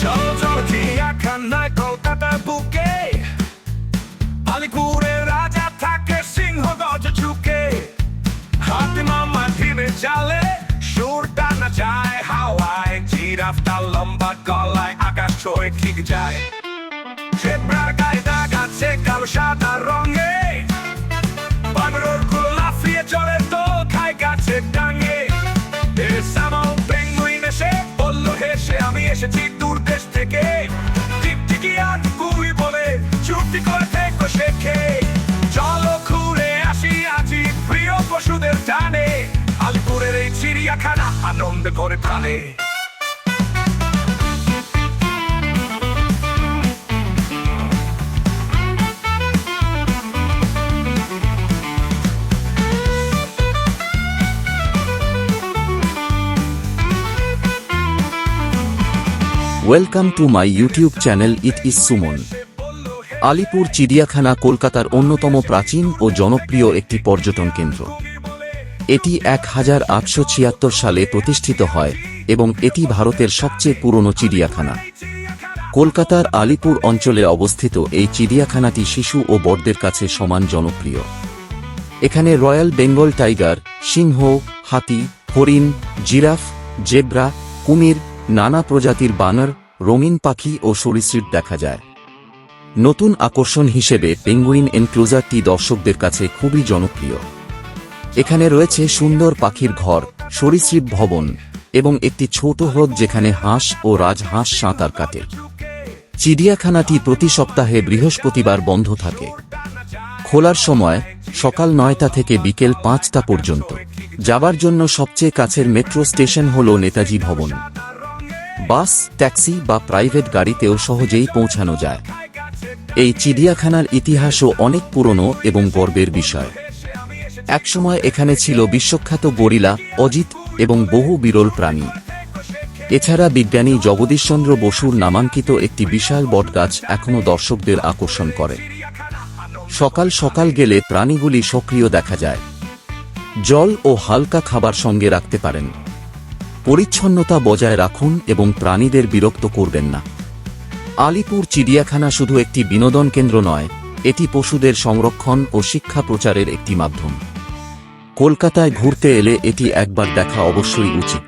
চলো চলো চিড়িয়াখানায় কলকাতার বুকে আলিপুরের রাজা থাকে সিংহ গজ ঝুঁকে হাতি মামা ধিমে চালে সুর টানা যায় হাওয়ায় জিরাফটা লম্বা গলায় আকাশ ছয় ঠিক যায় এসেছি দূর দেশ থেকে। টিপটিকি আর কুই বলে চুপটি করে থেকো শেখে। চলো ঘুরে আসি আজি প্রিয় পশুদের টানে। আলিপুরের এই চিড়িয়াখানা আনন্দ করে প্রাণে। Welcome to my YouTube channel it is Suman Alipur, চিড়িয়াখানা, কলকাতার অন্যতম প্রাচীন ও জনপ্রিয় একটি পর্যটন কেন্দ্র। এটি এক হাজার আটশো ছিয়াত্তর সালে প্রতিষ্ঠিত হয় এবং এটি ভারতের সবচেয়ে পুরনো চিড়িয়াখানা। কলকাতার আলিপুর অঞ্চলে অবস্থিত এই চিড়িয়াখানাটি শিশু ও বড়দের কাছে সমান জনপ্রিয়। এখানে রয়্যাল বেঙ্গল টাইগার, সিংহ, হাতি, হরিণ, জিরাফ, জেব্রা, কুমির নানা প্রজাতির বানর, রঙিন পাখি ও সরীসৃপ দেখা যায়। নতুন আকর্ষণ হিসেবে পেঙ্গুইন এনক্লোজারটি দর্শকদের কাছে খুবই জনপ্রিয়। এখানে রয়েছে সুন্দর পাখির ঘর, সরীসৃপ ভবন এবং একটি ছোট হ্রদ যেখানে হাঁস ও রাজহাঁস সাঁতার কাটে। চিড়িয়াখানাটি প্রতি সপ্তাহে বৃহস্পতিবার বন্ধ থাকে। খোলার সময় সকাল নয়টা থেকে বিকেল পাঁচটা পর্যন্ত। যাবার জন্য সবচেয়ে কাছের মেট্রো স্টেশন হল নেতাজি ভবন। বাস, ট্যাক্সি বা প্রাইভেট গাড়িতেও সহজেই পৌঁছানো যায়। এই চিড়িয়াখানার ইতিহাসও অনেক পুরনো এবং গর্বের বিষয়। একসময় এখানে ছিল বিশ্বখ্যাত গরিলা, অজিত এবং বহু বিরল প্রাণী। এছাড়া বিজ্ঞানী জগদীশচন্দ্র বসুর নামাঙ্কিত একটি বিশাল বটগাছ এখনও দর্শকদের আকর্ষণ করে। সকাল সকাল গেলে প্রাণীগুলি সক্রিয় দেখা যায়। জল ও হালকা খাবার সঙ্গে রাখতে পারেন। পরিচ্ছন্নতা বজায় রাখুন এবং প্রাণীদের বিরক্ত করবেন না। আলিপুর চিড়িয়াখানা শুধু একটি বিনোদন কেন্দ্র নয়, এটি পশুদের সংরক্ষণ ও শিক্ষা প্রচারের একটি মাধ্যম। কলকাতায় ঘুরতে এলে এটি একবার দেখা অবশ্যই উচিত।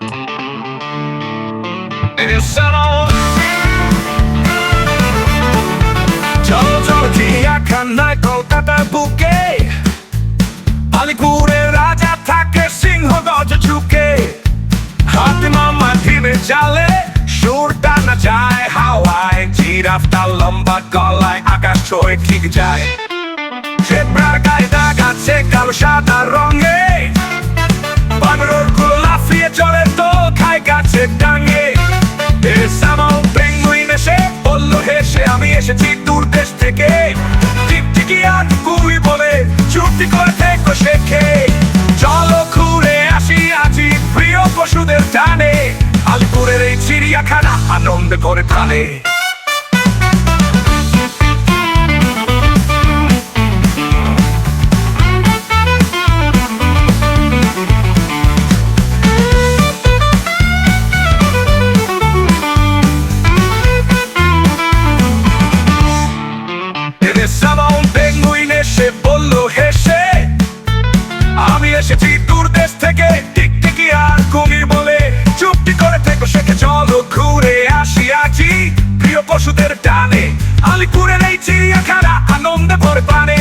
চিড়িয়াখানায় কলকাতার বুকে জিরাফটা লম্বা গলায় আকাশ ঠিক যায়। গায়ে দাগ আছে কালো সাদা রঙে। বানরের চলে তো গাছের ডাঙে এসেছি দূর দেশ থেকে আর কুই বলে চুপটি করে থেকো শেখে চলো ঘুরে আসি আজি প্রিয় পশুদের টানে। আলিপুরের এই চিড়িয়াখানা আনন্দ করে প্রাণে এসেছি দূর দেশ থেকে। টিকটিকি আর কুমির বলে চুপটি করে থেকে শেখে চলো ঘুরে আসি আছি। প্রিয় পশুদের টানে আলিপুরের এই চিড়িয়াখানা আনন্দে ভরে পানে